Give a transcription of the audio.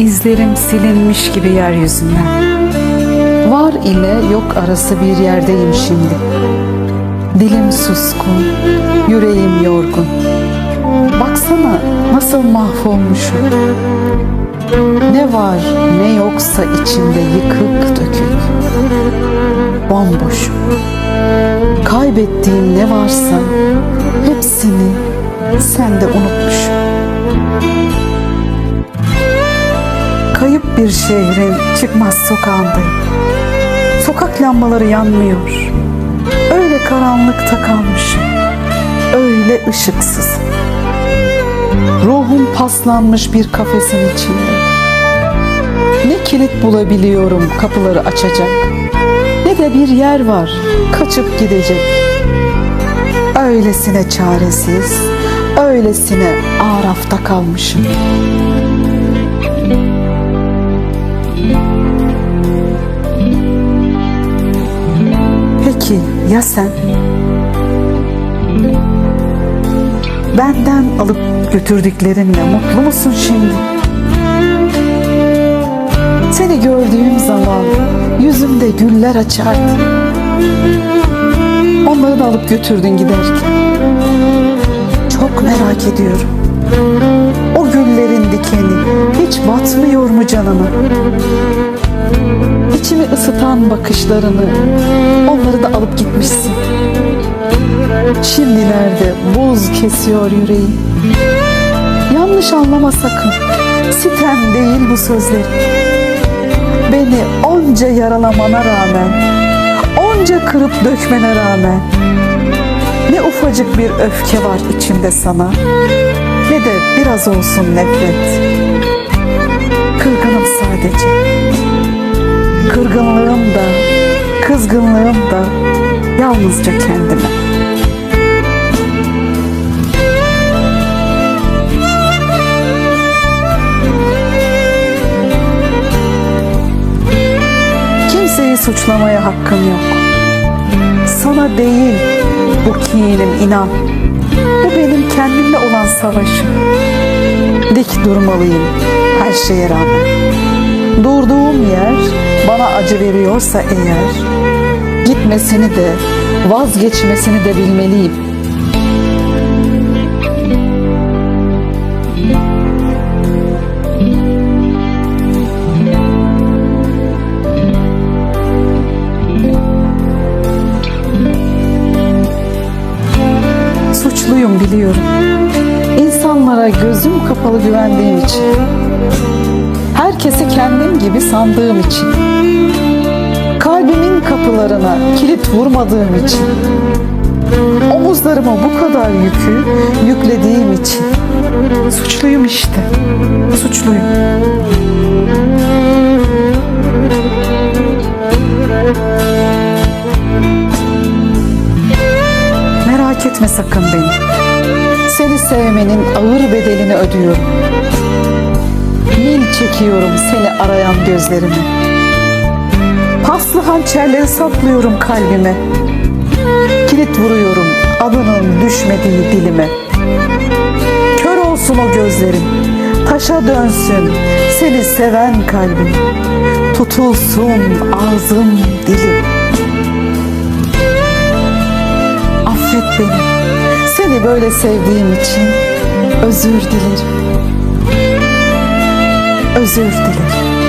İzlerim silinmiş gibi yeryüzünden. Var ile yok arası bir yerdeyim şimdi. Dilim suskun, yüreğim yorgun. Baksana nasıl mahvolmuşum. Ne var ne yoksa içimde yıkık dökük. Bomboşum. Kaybettiğim ne varsa hepsini sen de unutmuşum. Bir şehrin çıkmaz sokağındayım. Sokak lambaları yanmıyor. Öyle karanlıkta kalmışım. Öyle ışıksız. Ruhum paslanmış bir kafesin içinde. Ne kilit bulabiliyorum kapıları açacak. Ne de bir yer var kaçıp gidecek. Öylesine çaresiz, öylesine arafta kalmışım. Peki ya sen? Benden alıp götürdüklerinle mutlu musun şimdi? Seni gördüğüm zaman yüzümde güller açardı. Onları da alıp götürdün giderken. Çok merak ediyorum. O güllerin dikeni hiç batmıyor mu canına? İçimi ısıtan bakışlarını onları da alıp gitmişsin. Şimdilerde buz kesiyor yüreğim. Yanlış anlama sakın. Sitem değil bu sözlerim. Beni onca yaralamana rağmen, onca kırıp dökmene rağmen ne ufacık bir öfke var içimde sana ne de biraz olsun nefret. Kırgınım sadece. Kırgınlığım da, kızgınlığım da yalnızca kendime. Kimseyi suçlamaya hakkım yok. Sana değil bu kinim inan. Bu benim kendimle olan savaşım. Dik durmalıyım her şeye rağmen. Durduğum yer bana acı veriyorsa eğer gitmesini de vazgeçmesini de bilmeliyim. Suçluyum biliyorum. İnsanlara gözüm kapalı güvendiğim için. Herkesi kendim gibi sandığım için. Kalbimin kapılarına kilit vurmadığım için. Omuzlarıma bu kadar yükü yüklediğim için. Suçluyum işte. Suçluyum. Merak etme sakın beni. Seni sevmenin ağır bedelini ödüyorum. Mil çekiyorum seni arayan gözlerimi. Paslı hançerleri saplıyorum kalbime. Kilit vuruyorum adının düşmediği dilime. Kör olsun o gözlerim, taşa dönsün seni seven kalbim. Tutulsun ağzım dilim. Affet beni. Seni böyle sevdiğim için özür dilerim. Özür dilerim.